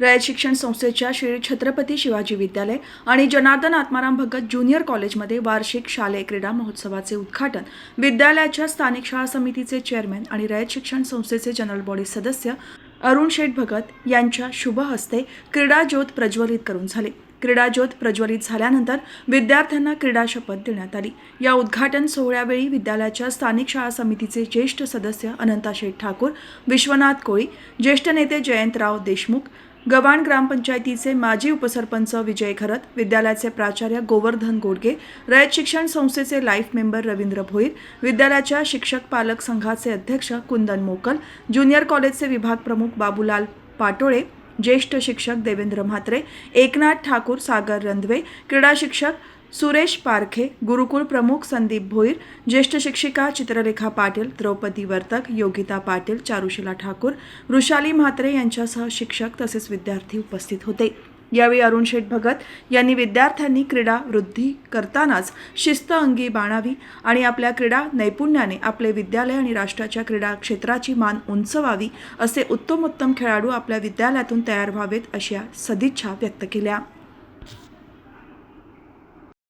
रयत शिक्षण संस्थेच्या श्री छत्रपती शिवाजी विद्यालय आणि जनार्दन आत्माराम भगत ज्युनियर कॉलेजमध्ये वार्षिक शालेय क्रीडा महोत्सवाचे उद्घाटन विद्यालयाच्या स्थानिक शाळा समितीचे चेअरमॅन आणि रयत शिक्षण संस्थेचे जनरल बॉडी सदस्य अरुण शेठ भगत यांच्या शुभ हस्ते क्रीडा ज्योत प्रज्वलित करून झाले. क्रीडा ज्योत प्रज्वलित झाल्यानंतर विद्यार्थ्यांना क्रीडा शपथ देण्यात आली. या उद्घाटन सोहळ्यावेळी विद्यालयाच्या स्थानिक शाळा समितीचे ज्येष्ठ सदस्य अनंता शेठ ठाकूर विश्वनाथ कोळी ज्येष्ठ नेते जयंतराव देशमुख गव्हाण ग्रामपंचायतीचे माजी उपसरपंच विजय खरत विद्यालयाचे प्राचार्य गोवर्धन गोडगे रयत शिक्षण संस्थेचे लाईफ मेंबर रवींद्र भोईर विद्यालयाच्या शिक्षक पालक संघाचे अध्यक्ष कुंदन मोकल ज्युनियर कॉलेजचे विभाग प्रमुख बाबूलाल पाटोळे ज्येष्ठ शिक्षक देवेंद्र म्हात्रे एकनाथ ठाकूर सागर रंधवे क्रीडा शिक्षक सुरेश पारखे गुरुकुल प्रमुख संदीप भोईर ज्येष्ठ शिक्षिका चित्रलेखा पाटील द्रौपदी वर्तक योगिता पाटील चारुशिला ठाकूर वृषाली म्हात्रे यांच्यासह शिक्षक तसेच विद्यार्थी उपस्थित होते. यावेळी अरुण शेठ भगत यांनी विद्यार्थ्यांनी क्रीडा वृद्धी करतानाच शिस्त अंगी बाणावी आणि आपल्या क्रीडा नैपुण्याने आपले विद्यालय आणि राष्ट्राच्या क्रीडा क्षेत्राची मान उंचवावी असे उत्तमोत्तम खेळाडू आपल्या विद्यालयातून तयार व्हावेत अशा सदिच्छा व्यक्त केल्या.